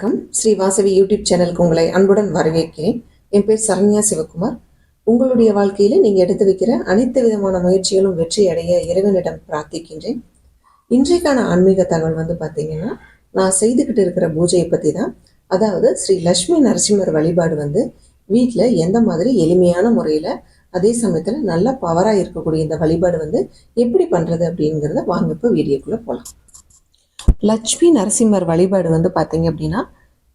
வணக்கம். ஸ்ரீ வாசவி யூடியூப் சேனலுக்கு உங்களை அன்புடன் வரவேற்கிறேன். என் பேர் சரண்யா சிவகுமார். உங்களுடைய வாழ்க்கையில நீங்க எடுத்து வைக்கிற அனைத்து விதமான முயற்சிகளும் வெற்றி அடைய இறைவனிடம் பிரார்த்திக்கின்றேன். இன்றைக்கான ஆன்மீக தகவல் வந்து பார்த்தீங்கன்னா நான் செய்துக்கிட்டு இருக்கிற பூஜையை பற்றி தான் அதாவது ஸ்ரீ லக்ஷ்மி நரசிம்மர் வழிபாடு வந்து வீட்டில் எந்த மாதிரி எளிமையான முறையில் அதே சமயத்தில் நல்ல பவராக இருக்கக்கூடிய இந்த வழிபாடு வந்து எப்படி பண்ணுறது அப்படிங்கிறத வாங்க இப்போ வீடியோக்குள்ளே போகலாம் லட்சுமி நரசிம்மர் வழிபாடு வந்து பார்த்தீங்க அப்படின்னா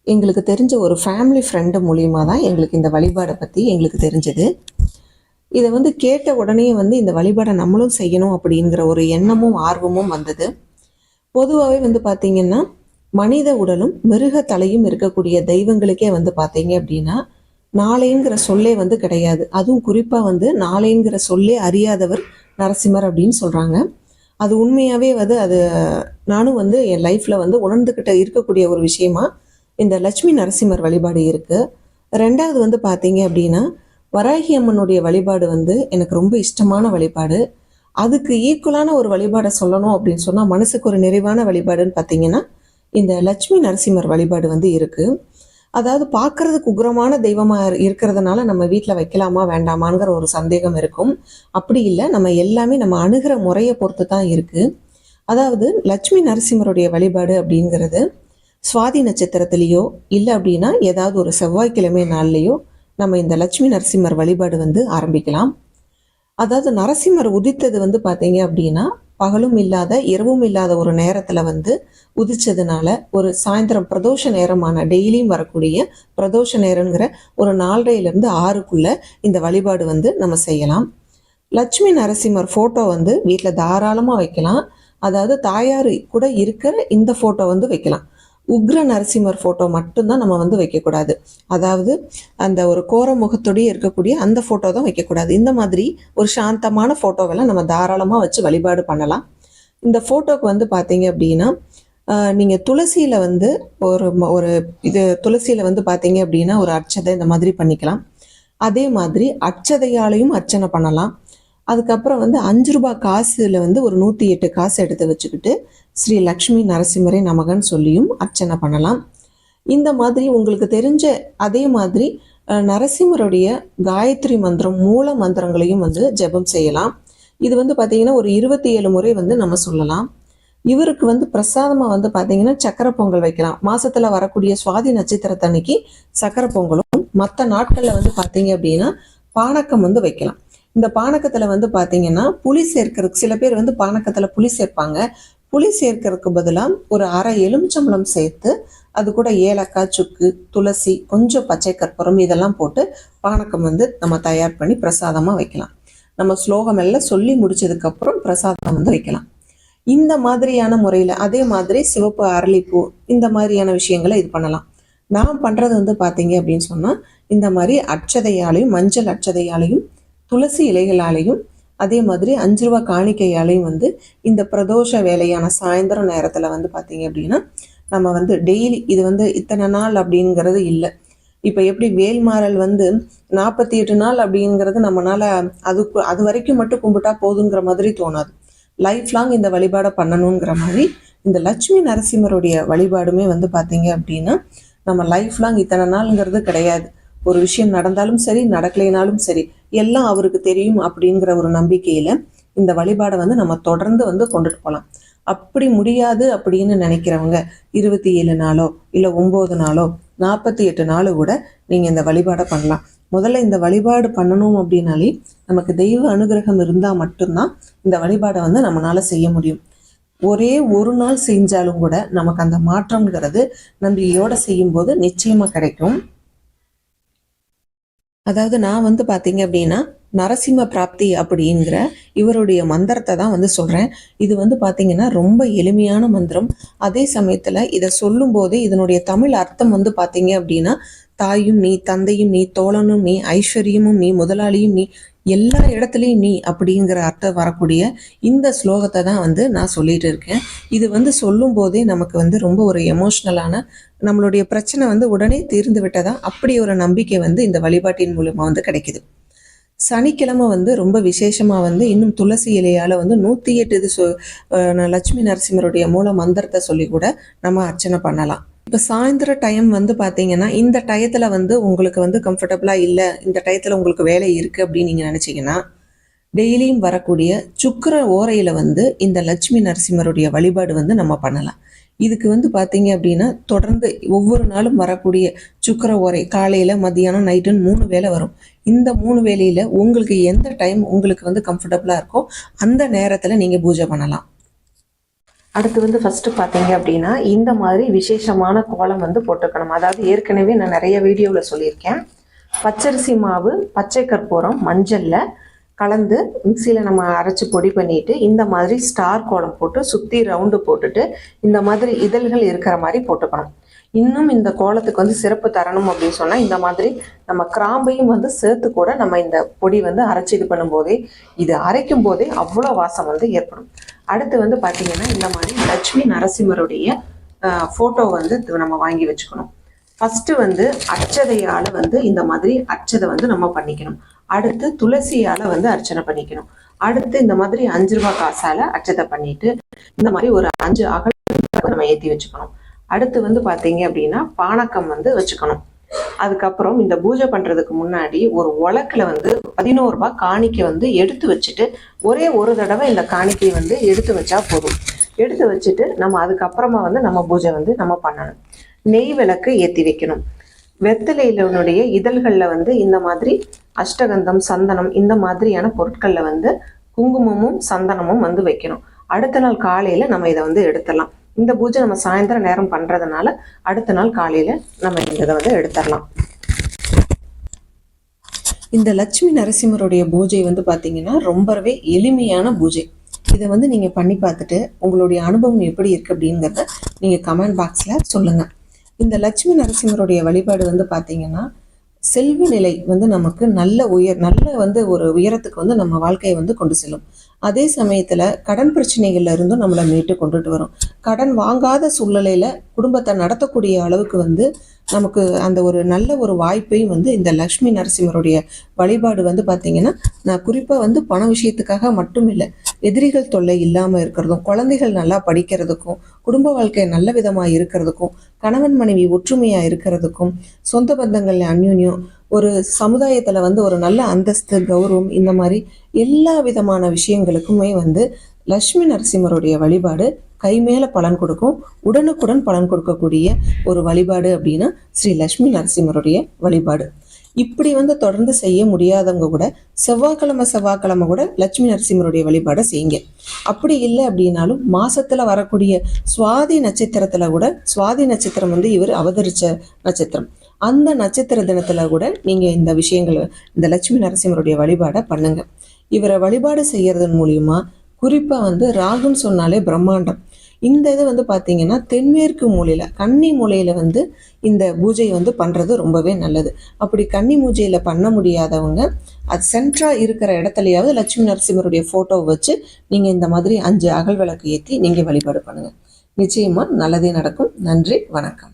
எங்களுக்கு தெரிஞ்ச ஒரு ஃபேமிலி ஃப்ரெண்டு மூலியமாக தான் எங்களுக்கு இந்த வழிபாடை பற்றி எங்களுக்கு தெரிஞ்சது. இதை வந்து கேட்ட உடனே வந்து இந்த வழிபாடை நம்மளும் செய்யணும் அப்படிங்கிற ஒரு எண்ணமும் ஆர்வமும் வந்தது. பொதுவாகவே வந்து பார்த்தீங்கன்னா மனித உடலும் மிருக தலையும் இருக்கக்கூடிய தெய்வங்களுக்கே வந்து பார்த்தீங்க அப்படின்னா நாளைங்கிற சொல்லே வந்து கிடையாது. அதுவும் குறிப்பாக வந்து நாளைங்கிற சொல்லே அறியாதவர் நரசிம்மர் அப்படின்னு சொல்கிறாங்க அது உண்மையாகவே வந்து அது நானும் வந்து என் லைஃப்பில் வந்து உணர்ந்துக்கிட்ட இருக்கக்கூடிய ஒரு விஷயமா இந்த லட்சுமி நரசிம்மர் வழிபாடு இருக்குது ரெண்டாவது வந்து பார்த்தீங்க அப்படின்னா வராகி அம்மனுடைய வழிபாடு வந்து எனக்கு ரொம்ப இஷ்டமான வழிபாடு. அதுக்கு ஈக்குவலான ஒரு வழிபாடை சொல்லணும் அப்படின்னு சொன்னால் மனசுக்கு ஒரு நிறைவான வழிபாடுன்னு பார்த்தீங்கன்னா இந்த லட்சுமி நரசிம்மர் வழிபாடு வந்து இருக்குது அதாவது பார்க்கறதுக்கு உக்ரமான தெய்வமாக இருக்கிறதுனால நம்ம வீட்டில் வைக்கலாமா வேண்டாமாங்கிற ஒரு சந்தேகம் இருக்கும். அப்படி இல்லை நம்ம எல்லாமே நம்ம அணுகிற முறையை பொறுத்து தான் இருக்குது அதாவது லட்சுமி நரசிம்மருடைய வழிபாடு அப்படிங்கிறது சுவாதி நட்சத்திரத்திலேயோ இல்லை அப்படின்னா ஏதாவது ஒரு செவ்வாய்க்கிழமை நாள்லேயோ நம்ம இந்த லட்சுமி நரசிம்மர் வழிபாடு வந்து ஆரம்பிக்கலாம். அதாவது நரசிம்மர் உதித்தது வந்து பார்த்தீங்க அப்படின்னா பகலும் இல்லாத இரவும் இல்லாத ஒரு நேரத்தில் வந்து உதிச்சதுனால ஒரு சாயந்தரம் பிரதோஷ நேரமான டெய்லியும் வரக்கூடிய பிரதோஷ நேரங்கிற ஒரு நாலரையிலேருந்து ஆறுக்குள்ள இந்த வழிபாடு வந்து நம்ம செய்யலாம். லட்சுமி நரசிம்மர் ஃபோட்டோ வந்து வீட்டில் தாராளமாக வைக்கலாம். அதாவது தாயார் கூட இருக்கிற இந்த ஃபோட்டோ வந்து வைக்கலாம். உக்ர நரசிம்மர் ஃபோட்டோ மட்டும்தான் நம்ம வந்து வைக்கக்கூடாது. அதாவது அந்த ஒரு கோர முகத்தோடயே இருக்கக்கூடிய அந்த ஃபோட்டோ தான் வைக்கக்கூடாது. இந்த மாதிரி ஒரு சாந்தமான ஃபோட்டோவெல்லாம் நம்ம தாராளமாக வச்சு வழிபாடு பண்ணலாம். இந்த ஃபோட்டோக்கு வந்து பார்த்தீங்க அப்படின்னா நீங்கள் துளசியில் வந்து ஒரு ஒரு இது துளசியில் வந்து பார்த்தீங்க அப்படின்னா ஒரு அர்ச்சதை இந்த மாதிரி பண்ணிக்கலாம். அதே மாதிரி அச்சதையாலையும் அர்ச்சனை பண்ணலாம். அதுக்கப்புறம் வந்து அஞ்சு ரூபாய் காசுல வந்து ஒரு நூற்றி எட்டு காசு எடுத்து வச்சுக்கிட்டு ஸ்ரீ லக்ஷ்மி நரசிம்மரை நமகன் சொல்லியும் அர்ச்சனை பண்ணலாம். இந்த மாதிரி உங்களுக்கு தெரிஞ்ச அதே மாதிரி நரசிம்மருடைய காயத்ரி மந்திரம் மூல மந்திரங்களையும் வந்து ஜெபம் செய்யலாம். இது வந்து பார்த்தீங்கன்னா ஒரு இருபத்தி ஏழு முறை வந்து நம்ம சொல்லலாம். இவருக்கு வந்து பிரசாதமாக வந்து பார்த்தீங்கன்னா சக்கரை பொங்கல் வைக்கலாம். மாசத்துல வரக்கூடிய சுவாதி நட்சத்திரத்தன்னைக்கு சக்கரை பொங்கலும் மற்ற நாட்களில் வந்து பார்த்தீங்க அப்படின்னா பானக்கம் வந்து வைக்கலாம். இந்த பானக்கத்தில் வந்து பார்த்தீங்கன்னா புளி சேர்க்கறதுக்கு சில பேர் வந்து பானக்கத்தில் புளி சேர்ப்பாங்க. புளி சேர்க்கறதுக்கு பதிலாக ஒரு அரை எலுமிச்சம்பழம் சேர்த்து அது கூட ஏலக்காய் சுக்கு துளசி கொஞ்சம் பச்சை கற்பூரம் இதெல்லாம் போட்டு பானக்கம் வந்து நம்ம தயார் பண்ணி பிரசாதமாக வைக்கலாம். நம்ம ஸ்லோகம் எல்லாம் சொல்லி முடிச்சதுக்கப்புறம் பிரசாதம் வந்து வைக்கலாம். இந்த மாதிரியான முறையில் அதே மாதிரி சிவப்பு அரளிப்பூ இந்த மாதிரியான விஷயங்களை இது பண்ணலாம். நான் பண்ணுறது வந்து பார்த்தீங்க அப்படின்னு சொன்னால் இந்த மாதிரி அட்சதையாலையும் மஞ்சள் அட்சதையாலையும் துளசி இலைகளாலையும் அதே மாதிரி அஞ்சு ரூபா காணிக்கையாலையும் வந்து இந்த பிரதோஷ வேலையான சாயந்தரம் நேரத்தில் வந்து பார்த்தீங்க அப்படின்னா நம்ம வந்து டெய்லி இது வந்து இத்தனை நாள் அப்படிங்கிறது இல்லை. இப்போ எப்படி வேல்மாறல் வந்து நாற்பத்தி எட்டு நாள் அப்படிங்கிறது நம்மளால் அதுக்கு அது வரைக்கும் மட்டும் கும்பிட்டா போதுங்கிற மாதிரி தோணாது. லைஃப் லாங் இந்த வழிபாடை பண்ணணுங்கிற மாதிரி இந்த லட்சுமி நரசிம்மருடைய வழிபாடுமே வந்து பார்த்தீங்க அப்படின்னா நம்ம லைஃப் லாங் இத்தனை நாளுங்கிறது கிடையாது. ஒரு விஷயம் நடந்தாலும் சரி நடக்கலைனாலும் சரி எல்லாம் அவருக்கு தெரியும் அப்படிங்கிற ஒரு நம்பிக்கையில இந்த வழிபாடை வந்து நம்ம தொடர்ந்து வந்து கொண்டுட்டு போகலாம் அப்படி முடியாது அப்படின்னு நினைக்கிறவங்க இருபத்தி ஏழு நாளோ இல்லை ஒம்பது நாளோ நாற்பத்தி எட்டு நாளோ கூட நீங்கள் இந்த வழிபாடை பண்ணலாம். முதல்ல இந்த வழிபாடு பண்ணணும் அப்படின்னாலே நமக்கு தெய்வ அனுகிரகம் இருந்தால் மட்டும்தான் இந்த வழிபாடை வந்து நம்மளால் செய்ய முடியும். ஒரே ஒரு நாள் செஞ்சாலும் கூட நமக்கு அந்த மாற்றம்ங்கிறது நம்பிக்கையோட செய்யும்போது நிச்சயமா கிடைக்கும். அதாவது நான் வந்து பார்த்தீங்க அப்படின்னா நரசிம்ம பிராப்தி அப்படிங்கிற இவருடைய மந்திரத்தை தான் வந்து சொல்கிறேன் இது வந்து பார்த்தீங்கன்னா ரொம்ப எளிமையான மந்திரம். அதே சமயத்தில் இதை சொல்லும்போதே இதனுடைய தமிழ் அர்த்தம் வந்து பார்த்தீங்க அப்படின்னா தாயும் நீ தந்தையும் நீ தோழனும் நீ ஐஸ்வர்யமும் நீ முதலாளியும் நீ எல்லா இடத்துலையும் நீ அப்படிங்கிற அர்த்தம் வரக்கூடிய இந்த ஸ்லோகத்தை தான் வந்து நான் சொல்லிட்டு இருக்கேன். இது வந்து சொல்லும் போதே நமக்கு வந்து ரொம்ப ஒரு எமோஷ்னலான நம்மளுடைய பிரச்சனை வந்து உடனே தீர்ந்து விட்டதா? அப்படி ஒரு நம்பிக்கை வந்து இந்த வழிபாட்டின் மூலமா வந்து கிடைக்குது. சனிக்கிழமை வந்து ரொம்ப விசேஷமா வந்து இன்னும் துளசி இலையால வந்து நூத்தி எட்டு இது சொ- லட்சுமி நரசிம்மருடைய மூல மந்திரத்தை சொல்லி கூட நம்ம அர்ச்சனை பண்ணலாம். இப்போ சாயந்தர டைம் வந்து பார்த்தீங்கன்னா இந்த டயத்தில் வந்து உங்களுக்கு வந்து கம்ஃபர்டபுளாக இல்லை இந்த டயத்தில் உங்களுக்கு வேலை இருக்குது அப்படின்னு நீங்கள் நினச்சிங்கன்னா டெய்லியும் வரக்கூடிய சுக்கர ஓரையில் வந்து இந்த லட்சுமி நரசிம்மருடைய வழிபாடு வந்து நம்ம பண்ணலாம். இதுக்கு வந்து பார்த்தீங்க அப்படின்னா தொடர்ந்து ஒவ்வொரு நாளும் வரக்கூடிய சுக்கிர ஓரை காலையில் மதியானம் நைட்டுன்னு மூணு வேளை வரும். இந்த மூணு வேளையில் உங்களுக்கு எந்த டைம் உங்களுக்கு வந்து கம்ஃபர்டபுளாக இருக்கோ அந்த நேரத்தில் நீங்கள் பூஜை பண்ணலாம். அடுத்து வந்து ஃபஸ்ட்டு பார்த்தீங்க அப்படின்னா இந்த மாதிரி விசேஷமான கோலம் வந்து போட்டுக்கணும் அதாவது ஏற்கனவே நான் நிறைய வீடியோவில் சொல்லியிருக்கேன். பச்சரிசி மாவு பச்சை கற்பூரம் மஞ்சளில் கலந்து மிக்சியில் நம்ம அரைச்சி பொடி பண்ணிட்டு இந்த மாதிரி ஸ்டார் கோலம் போட்டு சுற்றி ரவுண்டு போட்டுட்டு இந்த மாதிரி இதழ்கள் இருக்கிற மாதிரி போட்டுக்கணும். இன்னும் இந்த கோலத்துக்கு வந்து சிறப்பு தரணும் அப்படின்னு சொன்னால் இந்த மாதிரி நம்ம கிராம்பையும் வந்து சேர்த்து கூட நம்ம இந்த பொடி வந்து அரைச்சி இது பண்ணும்போதே இது அரைக்கும் போதே அவ்வளோ வாசம் வந்து ஏற்படும். அடுத்து வந்து பார்த்திங்கன்னா இந்த மாதிரி லட்சுமி நரசிம்மருடைய ஃபோட்டோ வந்து நம்ம வாங்கி வச்சுக்கணும். ஃபஸ்ட்டு வந்து அச்சதையால் வந்து இந்த மாதிரி அச்சதை வந்து நம்ம பண்ணிக்கணும். அடுத்து துளசியால் வந்து அர்ச்சனை பண்ணிக்கணும். அடுத்து இந்த மாதிரி அஞ்சு ரூபா காசால அச்சதை பண்ணிட்டு இந்த மாதிரி ஒரு அஞ்சு அகல் நம்ம ஏற்றி வச்சுக்கணும். அடுத்து வந்து பார்த்தீங்க அப்படின்னா பானக்கம் வந்து வச்சுக்கணும். அதுக்கப்புறம் இந்த பூஜை பண்ணுறதுக்கு முன்னாடி ஒரு உலக்கில் வந்து பதினோரு ரூபாய் காணிக்கை வந்து எடுத்து வச்சுட்டு ஒரே ஒரு தடவை இந்த காணிக்கையை வந்து எடுத்து வச்சா போதும். எடுத்து வச்சுட்டு நம்ம அதுக்கப்புறமா வந்து நம்ம பூஜை வந்து நம்ம பண்ணணும். நெய் விளக்கு ஏற்றி வைக்கணும். வெத்தலையிலனுடைய இதழ்களில் வந்து இந்த மாதிரி அஷ்டகந்தம் சந்தனம் இந்த மாதிரியான பொருட்களில் வந்து குங்குமமும் சந்தனமும் வந்து வைக்கணும். அடுத்த நாள் காலையில் நம்ம இதை வந்து எடுத்துடலாம். இந்த பூஜை நம்ம சாயந்தரம் நேரம் பண்ணுறதுனால அடுத்த நாள் காலையில் நம்ம இந்த இதை வந்து எடுத்துடலாம். இந்த லட்சுமி நரசிம்மருடைய பூஜை வந்து பார்த்தீங்கன்னா ரொம்பவே எளிமையான பூஜை. இதை வந்து நீங்கள் பண்ணி பார்த்துட்டு உங்களுடைய அனுபவம் எப்படி இருக்குது அப்படிங்கிறத நீங்கள் கமெண்ட் பாக்ஸில் சொல்லுங்கள் இந்த லட்சுமி நரசிம்மருடைய வழிபாடு வந்து பார்த்தீங்கன்னா செல்வ நிலை வந்து நமக்கு நல்ல உயர் நல்ல வந்து ஒரு உயரத்துக்கு வந்து நம்ம வாழ்க்கையை வந்து கொண்டு செல்லும். அதே சமயத்தில் கடன் பிரச்சனைகள்ல இருந்தும் நம்மளை மீட்டு கொண்டுட்டு வரும். கடன் வாங்காத சூழ்நிலையில் குடும்பத்தை நடத்தக்கூடிய அளவுக்கு வந்து நமக்கு அந்த ஒரு நல்ல ஒரு வாய்ப்பையும் வந்து இந்த லக்ஷ்மி நரசிம்மருடைய வழிபாடு வந்து பார்த்திங்கன்னா நான் குறிப்பாக வந்து பண விஷயத்துக்காக மட்டும் இல்லை எதிரிகள் தொல்லை இல்லாமல் இருக்கிறதும் குழந்தைகள் நல்லா படிக்கிறதுக்கும் குடும்ப வாழ்க்கை நல்ல விதமாக இருக்கிறதுக்கும் கணவன் மனைவி ஒற்றுமையாக இருக்கிறதுக்கும் சொந்த பந்தங்கள் அந்யூன்யம் ஒரு சமுதாயத்தில் வந்து ஒரு நல்ல அந்தஸ்து கௌரவம் இந்த மாதிரி எல்லா விதமான விஷயங்களுக்குமே வந்து லக்ஷ்மி நரசிம்மருடைய வழிபாடு கை மேலே பலன் கொடுக்கும் உடனுக்குடன் பலன் கொடுக்கக்கூடிய ஒரு வழிபாடு அப்படின்னா ஸ்ரீ லக்ஷ்மி நரசிம்மருடைய வழிபாடு. இப்படி வந்து தொடர்ந்து செய்ய முடியாதவங்க கூட செவ்வாய்க்கிழமை செவ்வாய்க்கிழமை கூட லட்சுமி நரசிம்மருடைய வழிபாடை செய்யுங்க. அப்படி இல்லை அப்படின்னாலும் மாசத்துல வரக்கூடிய சுவாதி நட்சத்திரத்துல கூட சுவாதி நட்சத்திரம் வந்து இவர் அவதரிச்ச நட்சத்திரம். அந்த நட்சத்திர தினத்துல கூட நீங்க இந்த விஷயங்கள் இந்த லட்சுமி நரசிம்மருடைய வழிபாடை பண்ணுங்க. இவரை வழிபாடு செய்யறதன் மூலியமா குறிப்பாக வந்து ராகுன்னு சொன்னாலே பிரம்மாண்டம். இந்த இது வந்து பார்த்தீங்கன்னா தென்மேற்கு மூலையில் கன்னி மூலையில் வந்து இந்த பூஜை வந்து பண்ணுறது ரொம்பவே நல்லது. அப்படி கன்னி பூஜையில் பண்ண முடியாதவங்க அது சென்ட்ராக இருக்கிற இடத்துலையாவது லட்சுமி நரசிம்மருடைய ஃபோட்டோவை வச்சு நீங்கள் இந்த மாதிரி அஞ்சு அகல் விளக்கு ஏற்றி நீங்கள் வழிபாடு பண்ணுங்கள் நிச்சயமாக நல்லதே நடக்கும். நன்றி வணக்கம்.